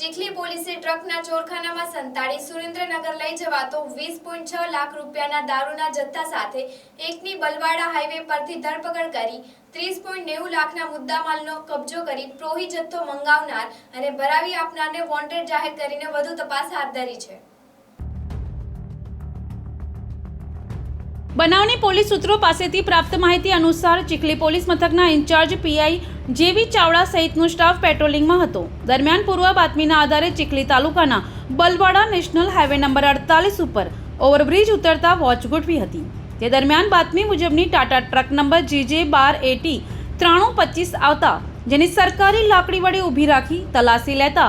ચીખલી પોલીસે ટ્રકના ચોરખાનામાં સંતાડી સુરેન્દ્રનગર લઈ જવાતો વીસ પોઈન્ટ છ લાખ રૂપિયાના દારૂના જથ્થા સાથે એકની બલવાડા હાઈવે પરથી ધરપકડ કરી ત્રીસ પોઈન્ટ નેવું લાખના મુદ્દામાલનો કબજો કરી પ્રોહી જથ્થો મંગાવનાર અને ભરાવી આપનારને વોન્ટેડ જાહેર કરીને વધુ તપાસ હાથ ધરી છે. બનાવની પોલીસ સૂત્રો પાસેથી પ્રાપ્ત માહિતી અનુસાર ચીખલી પોલીસ મથકના in charge PI J V Chavda સહિતનો સ્ટાફ પેટ્રોલિંગમાં હતો. દરમિયાન પૂર્વ બાતમીના આધારે ચીખલી તાલુકાના બલવાડા નેશનલ હાઈવે નંબર અડતાલીસ ઉપર ઓવરબ્રિજ ઉતરતા વોચ ગોઠવી હતી. તે દરમિયાન બાતમી મુજબની ટાટા ટ્રક નંબર જીજે બાર એટી ત્રાણું પચીસ આવતા, જેની સરકારી લાકડી વડે ઊભી રાખી તલાસી લેતા,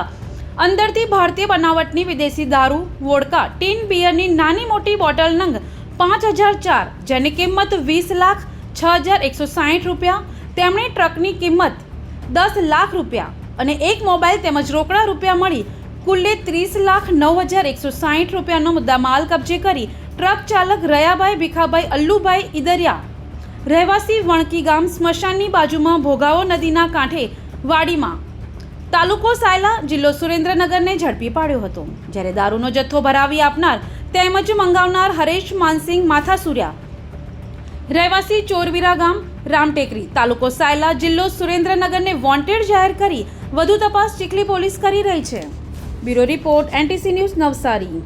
અંદરથી ભારતીય બનાવટની વિદેશી દારૂ, વોડકા, ટીન બિયરની નાની મોટી બોટલ નંગ પાંચ હજાર ચાર, જેની કિંમત વીસ લાખ છ હજાર એકસો સાહીઠ રૂપિયા, તેમણે ટ્રકની કિંમત દસ લાખ રૂપિયા અને એક મોબાઈલ તેમજ રોકડા રૂપિયા મળી કુલ્લે ત્રીસ લાખ નવ હજાર એકસો સાહીઠ રૂપિયાનો મુદ્દામાલ કબજે કરી ટ્રક ચાલક રયાભાઈ ભીખાભાઈ અલ્લુભાઈ ઈદરિયા, રહેવાસી વણકી ગામ સ્મશાનની બાજુમાં ભોગાવો નદીના કાંઠે વાડીમાં તાલુકો સાયલા જિલ્લો સુરેન્દ્રનગરને ઝડપી પાડ્યો હતો. જ્યારે દારૂનો જથ્થો ભરાવી આપનાર તેમજ મંગાવનાર હરેશ માનસિંહ માથાસુર્યા. રહેવાસી ચોરવીરા ગામ, રામટેકરી, તાલુકો સાયલા જિલ્લો સુરેન્દ્રનગરને વોન્ટેડ જાહેર કરી વધુ તપાસ ચીખલી પોલીસ કરી રહી છે. Bureau report NTC news Navsari.